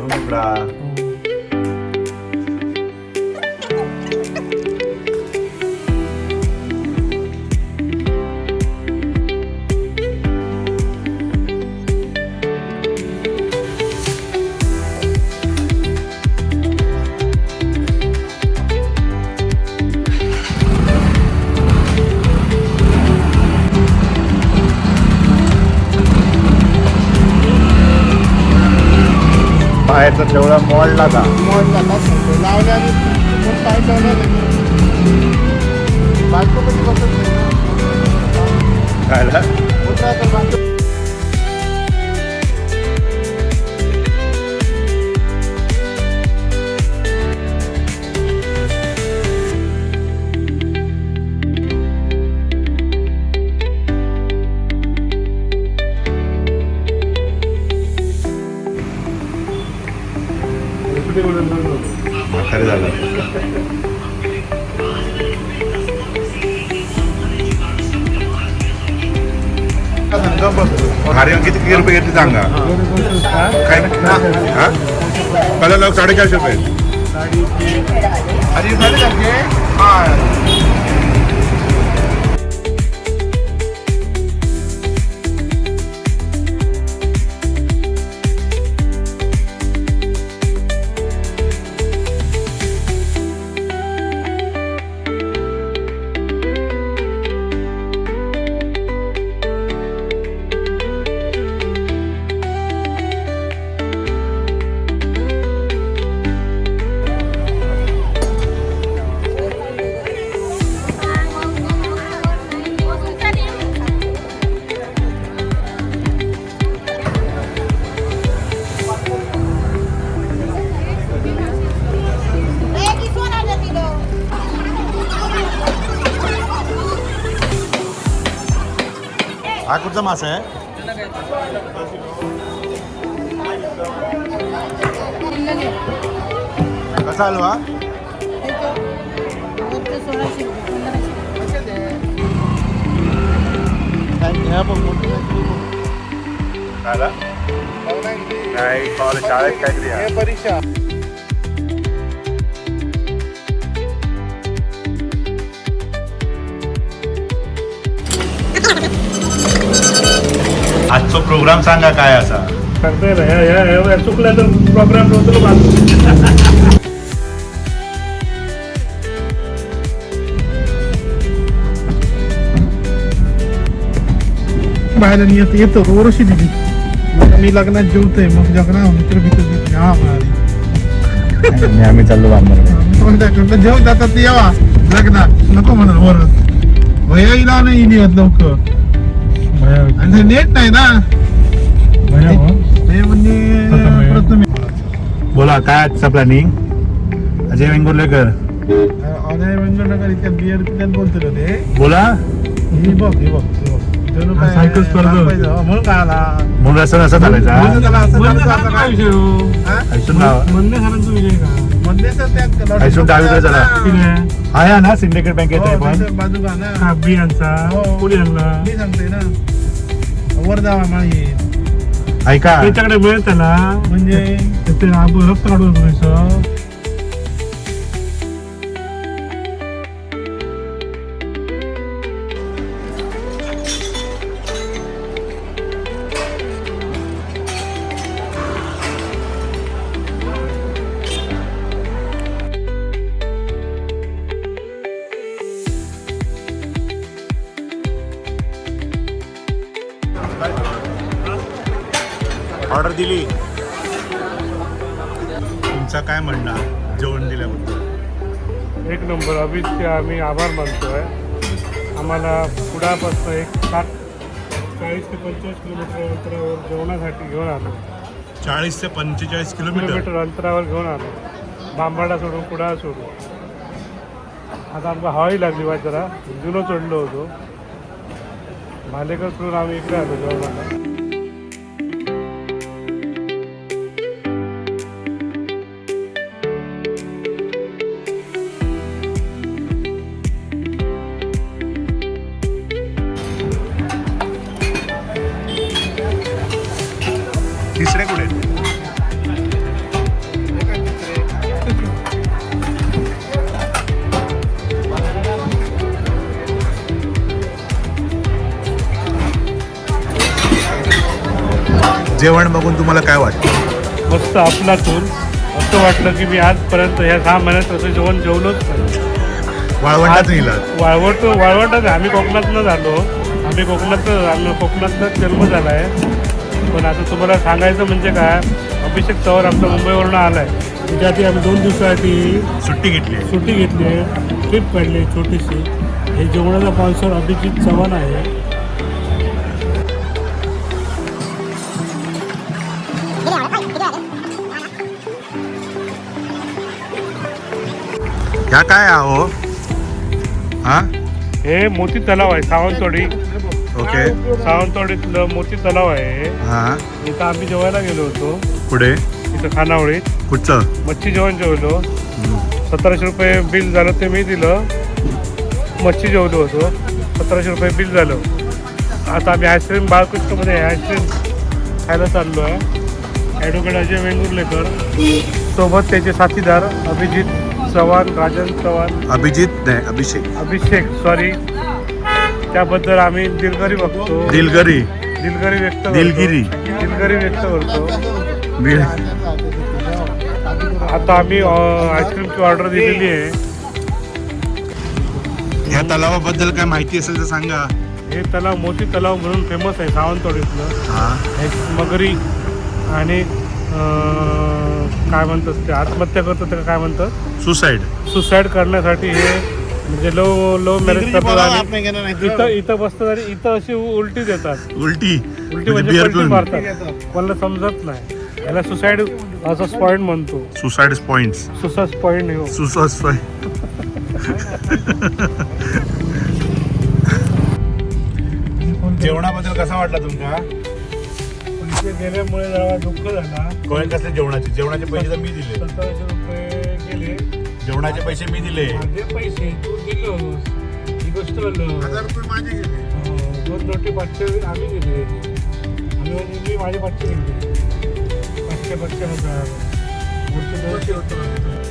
Ouro Pra बाहेरचा तेवढा मॉलला का सांगतो कोण काय ठेवलं बायको कधी बसत नाही. ना. खायला कुत्रा तर बायको किती रुपये घेतले सांगा? काय ना हा? पहिला लोक साडेचारशे रुपये. कुठचा मासा आहे. कसा हलवा? कॉलेज शाळेत काहीतरी आहे. हे परीक्षा. आजचा प्रोग्राम सांगा काय असा? सांगताय ना ह्या ह्या ह्या चुकल्या तर प्रोग्राम नव्हतं बाहेर येत येतो ओरशी दिली. मग मी लग्नात जेवतोय मग लग्ना मित्र मित्र हा म्हणाली आम्ही चाललो म्हणलं जेवण जातात ते यावा. लग्नात. नको म्हणून वरच. भैया इला नाही इली लवकर. आणि नेट नाही ना. ते म्हणजे प्रथम बोला काय आजचा प्लॅनिंग अजय वेंगुर्लेकर. अजय वेंगणकर इतक्या बिअर पिल्यान बोलतो ते बोला. ही बघ ही बघ सायकल स्पर्धा म्हणून काय आला? म्हणून असं असं चालायचा? हा? नाव म्हणण्यासारखा विजय का? मंदिरचं त्या ऐसून डावीकडे चला. आहे ना सिंडिकेट बँकेत आहे पण त्याच्या बाजू का ना काबी यांचा यांना मी सांगते ना वर जावा ऐका त्याच्याकडे वेळ त्याला म्हणजे ते आपण रक्त काढून दिली. तुमचा काय म्हणणं? जेवण दिल्याबद्दल. एक नंबर अभिजचे आम्ही आभार मानतोय. आम्हाला पुढापासून एक सात चाळीस ते पंचेचाळीस किलोमीटर अंतरावर जेवणासाठी घेऊन आलो. चाळीस ते पंचेचाळीस किलोमीटर? अंतरावर घेऊन आलो. बांबाडा सोडून कुडाळ सोडून. आता आमका हवाई लागली पाहिजे जरा. जुनं चढलो होतो. भालेकर सोडून आम्ही इकडे आलो जेवणाला. जेवण बघून तुम्हाला काय वाटतं? मस्त आपलातून असं वाटलं की मी आजपर्यंत ह्या सहा महिन्यात असं जेवण जेवलोच वाळवंटात नेलं वाळवट वाळवंटात आम्ही कोकणातनं झालो. आम्ही कोकणातनं झालो कोकणातनं जन्म झाला आहे पण आता तुम्हाला सांगायचं म्हणजे काय? अभिषेक चव्हाण आमचा मुंबईवरून आला आहे त्याच्यासाठी आम्ही दोन दिवसासाठी सुट्टी घेतली सुट्टी घेतली आहे. ट्रिप काढली आहे छोटीशी. हे जेवणाचा स्पॉन्सर अभिजित चव्हाण आहे. ह्या काय आहो? हा? हे मोती तलाव आहे सावंतवाडी. ओके. सावंतवाडीतलं मोती तलाव आहे. हा. इथं आम्ही जेवायला गेलो होतो. पुढे? इथं खानावळीत. कुठचं? मच्छी जेवण जेवलो. सतराशे रुपये बिल झालं ते मी दिलं. मच्छी जेवलो होतो. सतराशे रुपये बिल झालं. आता आम्ही आईस्क्रीम बाळकृष्णमध्ये आईस्क्रीम खायला चाललो आहे. ॲडव्होकेट अजय वेंगुर्लेकर. सोबत त्याचे साथीदार अभिजित चव्हाण राजन चव्हाण. अभिजित नाही अभिषेक. अभिषेक सॉरी त्याबद्दल आम्ही दिलगिरी बघतो. दिलगरी. दिलगिरी व्यक्त करतो. दिलगिरी. दिलगिरी व्यक्त करतो. आता आम्ही आईस्क्रीमची ऑर्डर दिलेली आहे. ह्या तलावाबद्दल काय माहिती असेल तर सांगा. हे तलाव मोती तलाव म्हणून फेमस आहे सावंतवाडीतलं. हा. एक मगरी आणि काय म्हणतात ते आत्महत्या करतात त्याला काय म्हणतात? सुसाईड सुसाईड करण्यासाठी हे म्हणजे लो लो मॅरेज करतात आणि इथं इथं बसतात आणि इथं अशी उलटी देतात. उलटी. उलटी म्हणजे beer पलटी. मारतात. मला समजत नाही. याला सुसाईड असा पॉईंट म्हणतो. सुसाईड पॉइंट सुसास पॉईंट हो. सुसाईड जेवणाबद्दल कसा वाटला तुमका इथे गेल्यामुळे जरा दुःख झाला कोण कसले जेवणाचे. जेवणाचे पैसे तर मी दिले. सत्तावीसशे रुपये गेले. जेवणाचे पैसे मी दिले. माझे पैसे तू दिलोस. ही गोष्ट हजार रुपये माझे गेले. अं, दोन रोटी पाचशे आम्ही दिले. आम्ही मी माझे पाचशे दिले. पाचशे पाचशे हजार. वरचे दोनशे होतं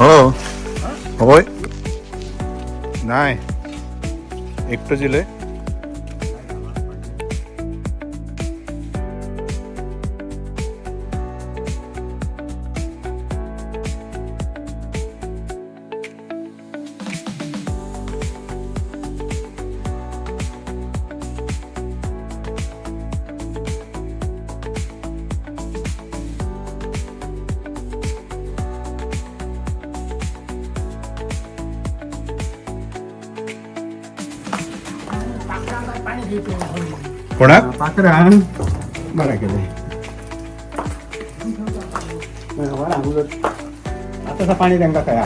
हो होय नाही एकटं दिलंय कोणाक पाकरा बरा केले. आता पाणी त्यांना काय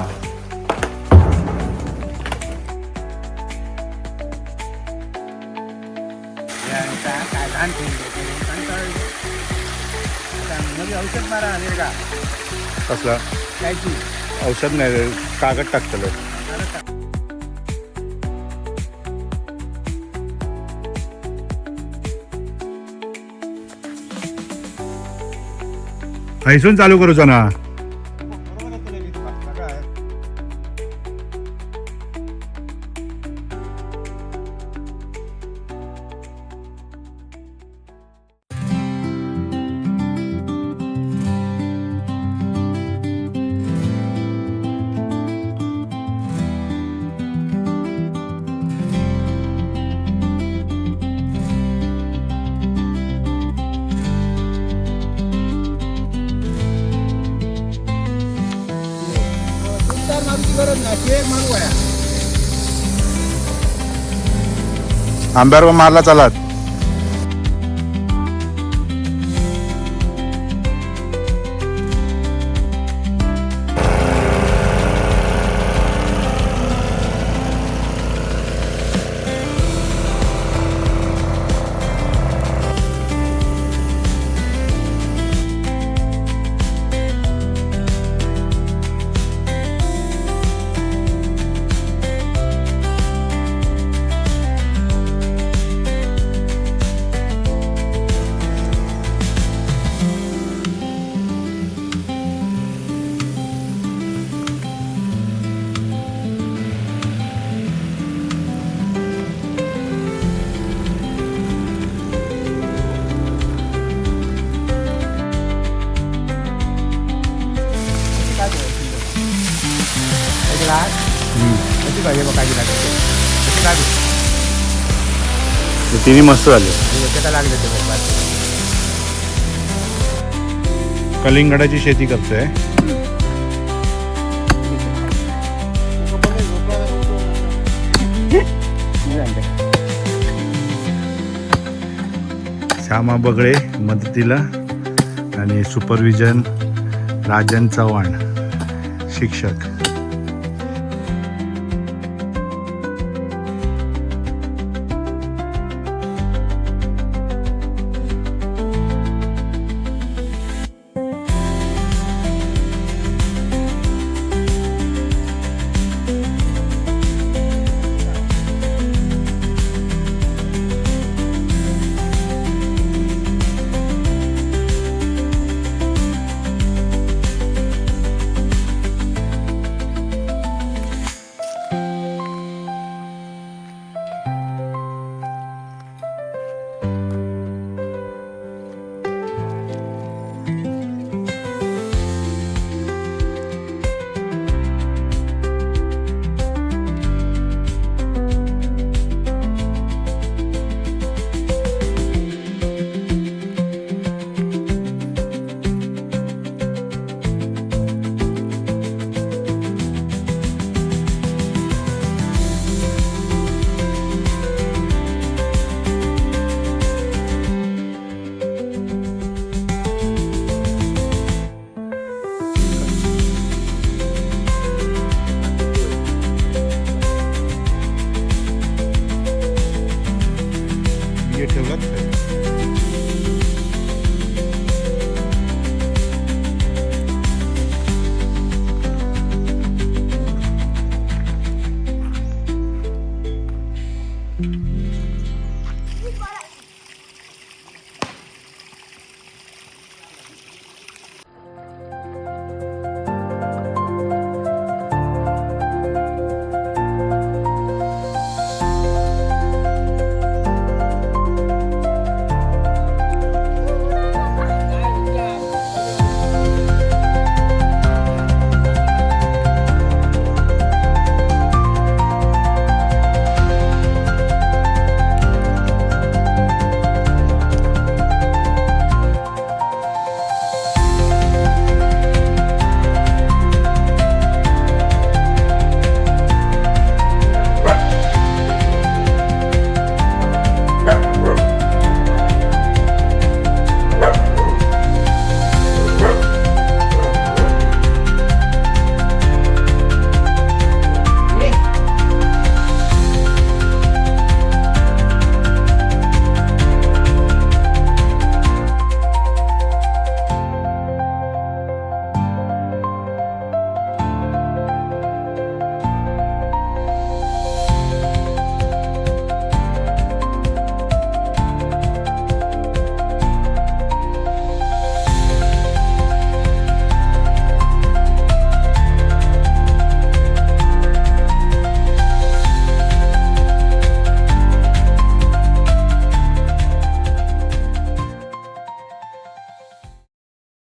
औषध मारा का कसला? औषध नाही कागद टाकतलं. हैसून चालू करूचा ना गरज नाही एक मारू आहे आंब्यावर मारला चालात. ते तिन्ही मस्त झाले. कलिंगडाची शेती करतोय. श्यामा बगळे मदतीला आणि सुपरविजन राजन चव्हाण शिक्षक.